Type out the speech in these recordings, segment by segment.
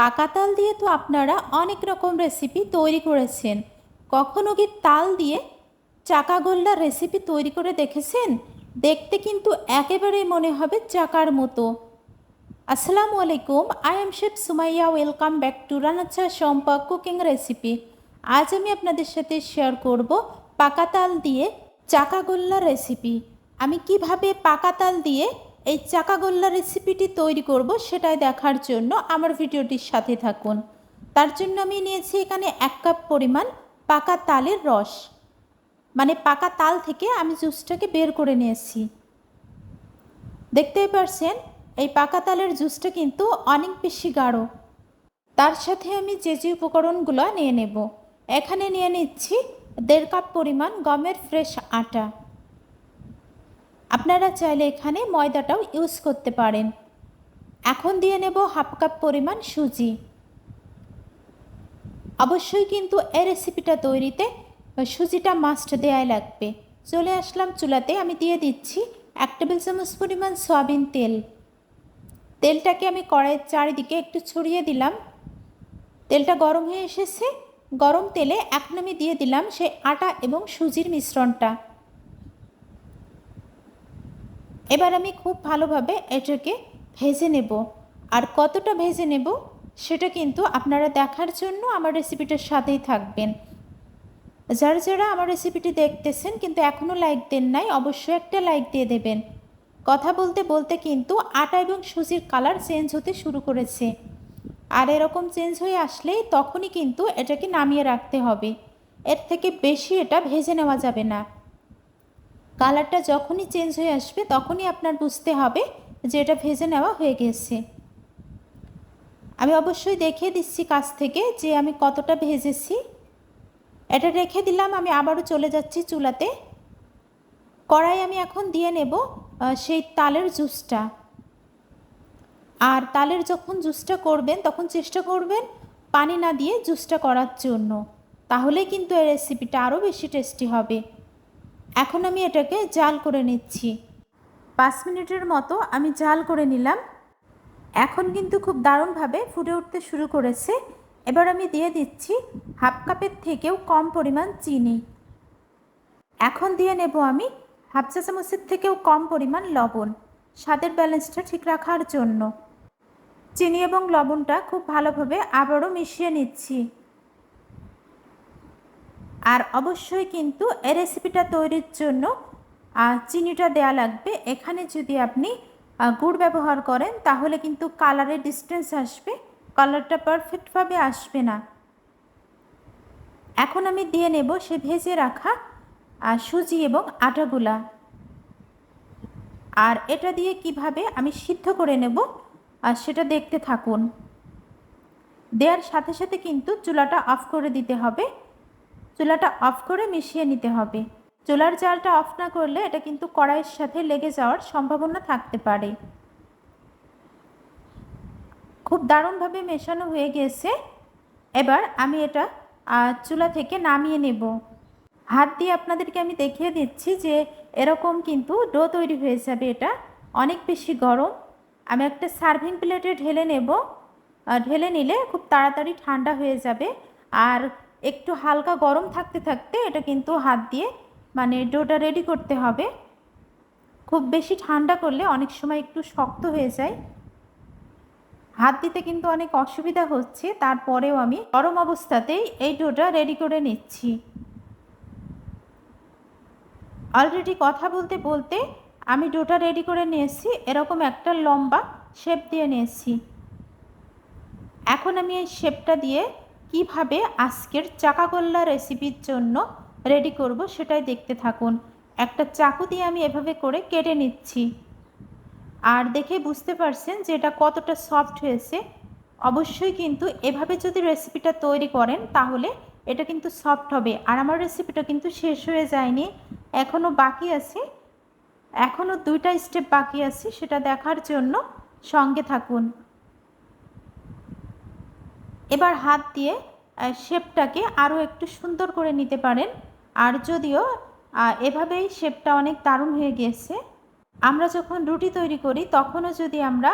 পাকা তাল দিয়ে তো আপনারা অনেক রকম রেসিপি তৈরি করেছেন। কখনো কি তাল দিয়ে চাকা গোল্লার রেসিপি তৈরি করে দেখেছেন? দেখতে কিন্তু একেবারেই মনে হবে চাকার মতো। আসসালামু আলাইকুম I am chef Sumaiya welcome back to রানাচ্ছা সম্পা কুকিং রেসিপি আজ আমি আপনাদের সাথে শেয়ার করব পাকা তাল দিয়ে চাকা গোল্লার রেসিপি আমি কীভাবে পাকা তাল দিয়ে এই চাকা গোল্লা রেসিপিটি তৈরি করব, সেটাই দেখার জন্য আমার ভিডিওটির সাথে থাকুন। তার জন্য আমি নিয়েছি এখানে এক কাপ পরিমাণ পাকা তালের রস। মানে পাকা তাল থেকে আমি জুসটাকে বের করে নিয়েছি। দেখতেই পারছেন, এই পাকা তালের জুসটা কিন্তু অনেক বেশি গাঢ়। তার সাথে আমি যে যে উপকরণগুলো নিয়ে নেব, এখানে নিয়ে নিচ্ছি দেড় কাপ পরিমাণ গমের ফ্রেশ আটা। আপনারা চাইলে এখানে ময়দাটাও ইউজ করতে পারেন। এখন দিয়ে নেব হাফ কাপ পরিমাণ সুজি। অবশ্যই কিন্তু এই রেসিপিটা তৈরিতে সুজিটা মাস্ট দেয়াই লাগবে। চলে আসলাম চুলাতে, আমি দিয়ে দিচ্ছি এক টেবিল চামচ পরিমাণ সয়াবিন তেল। তেলটাকে আমি কড়াইয়ের চারিদিকে একটু ছড়িয়ে দিলাম। তেলটা গরম হয়ে এসেছে। গরম তেলে এখন আমি দিয়ে দিলাম সেই আটা এবং সুজির মিশ্রণটা। এবার আমি খুব ভালোভাবে এটাকে ভেজে নেব। আর কতটা ভেজে নেব সেটা কিন্তু আপনারা দেখার জন্য আমার রেসিপিটার সাথেই থাকবেন। যারা যারা আমার রেসিপিটি দেখতেছেন কিন্তু এখনও লাইক দেন নাই, অবশ্যই একটা লাইক দিয়ে দেবেন। কথা বলতে বলতে কিন্তু আটা এবং সুজির কালার চেঞ্জ হতে শুরু করেছে। আর এরকম চেঞ্জ হয়ে আসলেই তখনই কিন্তু এটাকে নামিয়ে রাখতে হবে। এর থেকে বেশি এটা ভেজে নেওয়া যাবে না। কালারটা যখনই চেঞ্জ হয়ে আসবে, তখনই আপনার বুঝতে হবে যে এটা ভেজে নেওয়া হয়ে গেছে। আমি অবশ্যই দেখিয়ে দিচ্ছি কাছ থেকে যে আমি কতটা ভেজেছি। এটা রেখে দিলাম, আমি আবারও চলে যাচ্ছি চুলাতে। কড়াই আমি এখন দিয়ে নেব সেই তালের জুসটা। আর তালের যখন জুসটা করবেন, তখন চেষ্টা করবেন পানি না দিয়ে জুসটা করার জন্য। তাহলে কিন্তু এই রেসিপিটা আরও বেশি টেস্টি হবে। এখন আমি এটাকে জাল করে নিচ্ছি। পাঁচ মিনিটের মতো আমি জাল করে নিলাম। এখন কিন্তু খুব দারুণভাবে ফুটে উঠতে শুরু করেছে। এবার আমি দিয়ে দিচ্ছি হাফ কাপের থেকেও কম পরিমাণ চিনি। এখন দিয়ে নেব আমি হাফ চা চামচের থেকেও কম পরিমাণ লবণ। স্বাদের ব্যালেন্সটা ঠিক রাখার জন্য। চিনি এবং লবণটা খুব ভালোভাবে আবারও মিশিয়ে নিচ্ছি। আর অবশ্যই কিন্তু এই রেসিপিটা তৈরির জন্য চিনিটা দেয়া লাগবে। এখানে যদি আপনি গুড় ব্যবহার করেন, তাহলে কিন্তু কালারের ডিস্টেন্স আসবে। কালারটা পারফেক্টভাবে আসবে না। এখন আমি দিয়ে নেব সে ভেজে রাখা সুজি এবং আটাগুলা। আর এটা দিয়ে কীভাবে আমি সিদ্ধ করে নেব আর সেটা দেখতে থাকুন। দেওয়ার সাথে সাথে কিন্তু চুলাটা অফ করে দিতে হবে। চুলাটা অফ করে মিশিয়ে নিতে হবে। চুলার জালটা অফ না করলে এটা কিন্তু কড়াইয়ের সাথে লেগে যাওয়ার সম্ভাবনা থাকতে পারে। খুব দারুণভাবে মেশানো হয়ে গেছে। এবার আমি এটা চুলা থেকে নামিয়ে নেব। হাত দিয়ে আপনাদেরকে আমি দেখিয়ে দিচ্ছি যে এরকম কিন্তু ডো তৈরি হয়ে যাবে এটা। অনেক বেশি গরম। আমি একটা সার্ভিং প্লেটে ঢেলে নেব। ঢেলে নিলে খুব তাড়াতাড়ি ঠান্ডা হয়ে যাবে। আর একটু হালকা গরম থাকতে থাকতে এটা কিন্তু হাত দিয়ে মানে ডোটা রেডি করতে হবে। খুব বেশি ঠান্ডা করলে অনেক সময় একটু শক্ত হয়ে যায়। হাত দিতে কিন্তু অনেক অসুবিধা হচ্ছে, তারপরেও আমি গরম অবস্থাতেই এই ডোটা রেডি করে নিচ্ছি। অলরেডি কথা বলতে বলতে আমি ডোটা রেডি করে নিয়েছি, এরকম একটা লম্বা শেপ দিয়ে নিয়েছি। এখন আমি এই শেপটা দিয়ে কীভাবে আজকের চাকাগোল্লা রেসিপির জন্য রেডি করব সেটাই দেখতে থাকুন। একটা চাকু দিয়ে আমি এভাবে করে কেটে নিচ্ছি। আর দেখে বুঝতে পারছেন যে এটা কতটা সফট হয়েছে। অবশ্যই কিন্তু এভাবে যদি রেসিপিটা তৈরি করেন তাহলে এটা কিন্তু সফট হবে। আর আমার রেসিপিটা কিন্তু শেষ হয়ে যায়নি। এখনও বাকি আছে। এখনও দুইটা স্টেপ বাকি আছে সেটা দেখার জন্য সঙ্গে থাকুন। এবার হাত দিয়ে শেপটাকে আরও একটু সুন্দর করে নিতে পারেন। আর যদিও এভাবেই শেপটা অনেক দারুণ হয়ে গিয়েছে। আমরা যখন রুটি তৈরি করি, তখনও যদি আমরা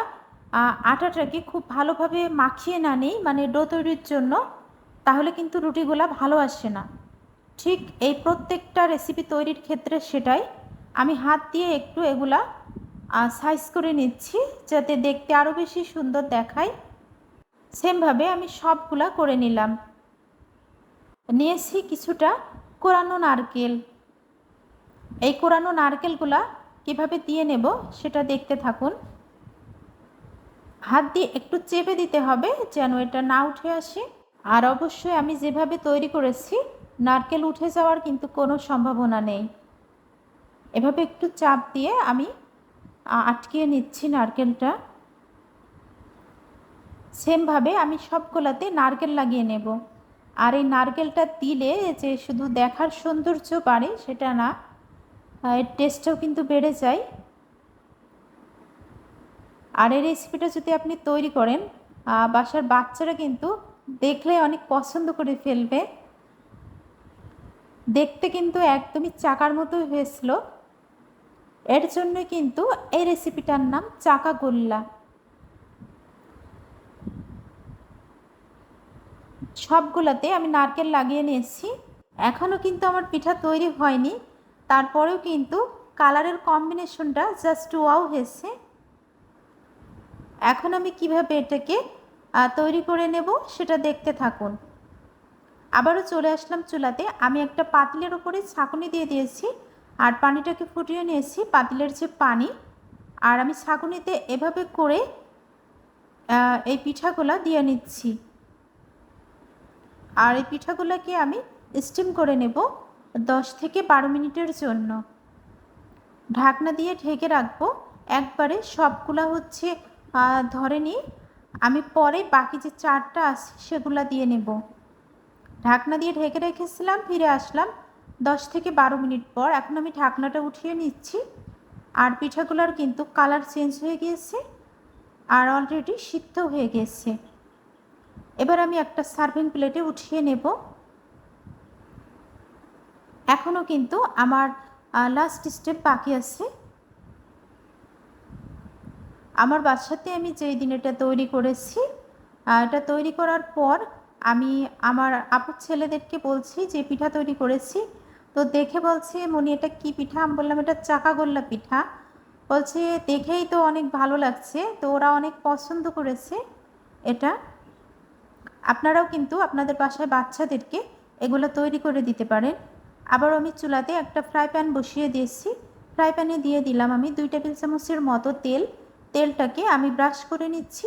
আটাটাকে খুব ভালোভাবে মাখিয়ে না নিই মানে ডো তৈরির জন্য, তাহলে কিন্তু রুটিগুলা ভালো আসে না। ঠিক এই প্রত্যেকটা রেসিপি তৈরির ক্ষেত্রে সেটাই। আমি হাত দিয়ে একটু এগুলা সাইজ করে নিচ্ছি, যাতে দেখতে আরও বেশি সুন্দর দেখায়। সেমভাবে আমি সবগুলা করে নিলাম। নিয়েছি কিছুটা কোরানো নারকেল। এই কোরানো নারকেলগুলা কীভাবে দিয়ে নেব সেটা দেখতে থাকুন। হাত দিয়ে একটু চেপে দিতে হবে যেন এটা না উঠে আসে। আর অবশ্যই আমি যেভাবে তৈরি করেছি, নারকেল উঠে যাওয়ার কিন্তু কোনো সম্ভাবনা নেই। এভাবে একটু চাপ দিয়ে আমি আটকিয়ে নিচ্ছি নারকেলটা। সেমভাবে আমি সবগুলাতে নারকেল লাগিয়ে নেব। আর এই নারকেলটা দিলে যে শুধু দেখার সৌন্দর্য বাড়ে, সেটা না এর টেস্টটাও কিন্তু বেড়ে যায়। আর এই রেসিপিটা যদি আপনি তৈরি করেন বাসার বাচ্চারা কিন্তু দেখলে অনেক পছন্দ করে ফেলবে। দেখতে কিন্তু একদমই চাকার মতোই হয়েছিল। এর জন্য কিন্তু এই রেসিপিটার নাম চাকা গোল্লা সবগুলোতে আমি নারকেল লাগিয়ে নিয়েছি। এখনও কিন্তু আমার পিঠা তৈরি হয়নি। তারপরেও কিন্তু কালারের কম্বিনেশনটা জাস্ট ওয়াও হয়েছে। এখন আমি কীভাবে এটাকে তৈরি করে নেব সেটা দেখতে থাকুন। আবারও চলে আসলাম চুলাতে। আমি একটা পাতিলের ওপরে ছাঁকুনি দিয়ে দিয়েছি। আর পানিটাকে ফুটিয়ে নিয়েছি পাতিলের যে পানি। আর আমি ছাঁকুনিতে এভাবে করে এই পিঠাগুলা দিয়ে নিচ্ছি। আর এই পিঠাগুলোকে আমি স্টিম করে নেব দশ থেকে বারো মিনিটের জন্য। ঢাকনা দিয়ে ঢেকে রাখব। একবারে সবগুলা হচ্ছে ধরে নিই, আমি পরে বাকি যে চারটা আছে সেগুলা দিয়ে নেব। ঢাকনা দিয়ে ঢেকে রেখেছিলাম, ফিরে আসলাম দশ থেকে বারো মিনিট পর। এখন আমি ঢাকনাটা উঠিয়ে নিচ্ছি। আর পিঠাগুলোর কিন্তু কালার চেঞ্জ হয়ে গিয়েছে। আর অলরেডি সিদ্ধ হয়ে গেছে। এবার আমি একটা সার্ভিং প্লেটে উঠিয়ে নেব। এখনও কিন্তু আমার লাস্ট স্টেপ বাকি আছে। আমার বাসাতে আমি যেই দিন এটা তৈরি করেছি এটা তৈরি করার পর আমি আমার আপুর ছেলেদেরকে বলছি যে, পিঠা তৈরি করেছি। তো দেখে বলছে, মনি, এটা কি পিঠা? আমি বললাম, এটা চাকা গোল্লা পিঠা। বলছে, দেখেই তো অনেক ভালো লাগছে। তো ওরা অনেক পছন্দ করেছে এটা। আপনারাও কিন্তু আপনাদের বাসায় বাচ্চাদেরকে এগুলো তৈরি করে দিতে পারেন। আবার আমি চুলাতে একটা ফ্রাই প্যান বসিয়ে দিয়েছি। ফ্রাই প্যানে দিয়ে দিলাম আমি দুই টেবিল চামচের মতো তেল। তেলটাকে আমি ব্রাশ করে নিচ্ছি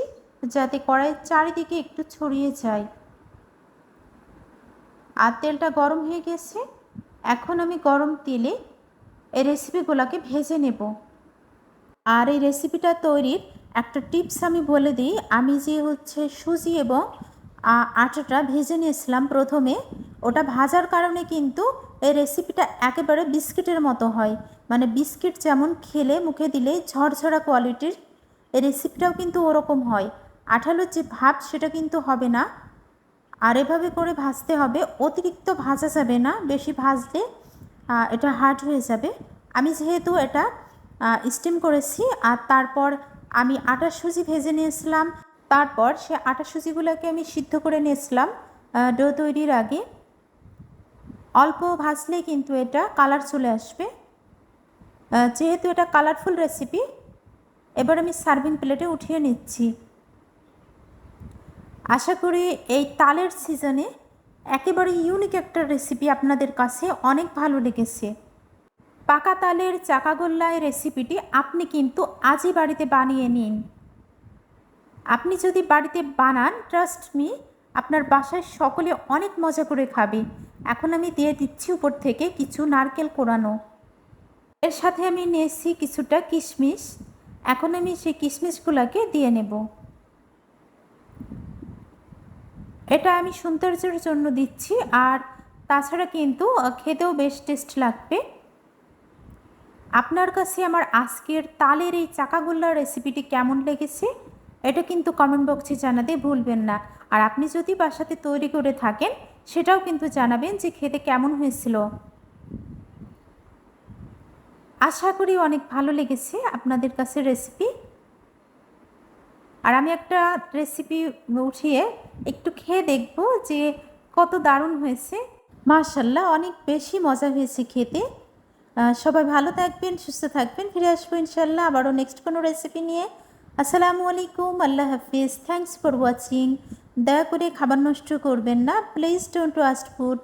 যাতে কড়াইয়ের চারিদিকে একটু ছড়িয়ে যায়। আর তেলটা গরম হয়ে গেছে। এখন আমি গরম তেলে এই রেসিপিগুলোকে ভেজে নেব। আর এই রেসিপিটা তৈরির একটা টিপস আমি বলে দিই। আমি যে হচ্ছে সুজি এবং আটাটা ভেজে নিয়েছিলাম প্রথমে। ওটা ভাজার কারণে কিন্তু এই রেসিপিটা একেবারে বিস্কিটের মতো হয়। মানে বিস্কিট যেমন খেলে মুখে দিলে ঝরঝরা কোয়ালিটির এই রেসিপিটাও কিন্তু ওরকম হয়। আঠালোর যে ভাব সেটা কিন্তু হবে না। আর এভাবে করে ভাজতে হবে। অতিরিক্ত ভাজা যাবে না। বেশি ভাজলে এটা হার্ড হয়ে যাবে। আমি যেহেতু এটা স্টিম করেছি, আর তারপর আমি আটা সুজি ভেজে নিয়েছিলাম। তারপর সে আটা সুজিগুলোকে আমি সিদ্ধ করে নিয়েছিলাম ডো তৈরির আগে। অল্প ভাজলে কিন্তু এটা কালার চলে আসবে। যেহেতু এটা কালারফুল রেসিপি, এবার আমি সার্ভিং প্লেটে উঠিয়ে নিচ্ছি। আশা করি এই তালের সিজনে একেবারে ইউনিক একটা রেসিপি আপনাদের কাছে অনেক ভালো লেগেছে। পাকা তালের চাকাগোল্লায় রেসিপিটি আপনি কিন্তু আজই বাড়িতে বানিয়ে নিন। আপনি যদি বাড়িতে বানান ট্রাস্ট মি আপনার বাসায় সকলে অনেক মজা করে খাবে। এখন আমি দিয়ে দিচ্ছি উপর থেকে কিছু নারকেল কোরানো। এর সাথে আমি নিয়েছি কিছুটা কিশমিশ। এখন আমি সেই কিশমিশগুলোকে দিয়ে নেব। এটা আমি সৌন্দর্যের জন্য দিচ্ছি আর তাছাড়া কিন্তু খেতেও বেশ টেস্ট লাগবে। আপনার কাছে আমার আজকের তালের এই চাকাগোল্লার রেসিপিটি কেমন লেগেছে? এটা কিন্তু কমেন্ট বক্সে জানাতে ভুলবেন না। আর আপনি যদি বাসাতে তৈরি করে থাকেন, সেটাও কিন্তু জানাবেন যে খেতে কেমন হয়েছিল। আশা করি অনেক ভালো লেগেছে আপনাদের কাছে রেসিপি আর আমি একটা রেসিপি উঠিয়ে একটু খেয়ে দেখব যে কত দারুণ হয়েছে। মাশাল্লাহ অনেক বেশি মজা হয়েছে খেতে। সবাই ভালো থাকবেন, সুস্থ থাকবেন। ফিরে আসব ইনশাল্লাহ আবারও নেক্সট কোনো রেসিপি নিয়ে। আসসালামু আলাইকুম, আল্লাহ হাফিজ। থ্যাংকস ফর ওয়াচিং দয়া করে খাবার নষ্ট করবেন না। Please don't waste food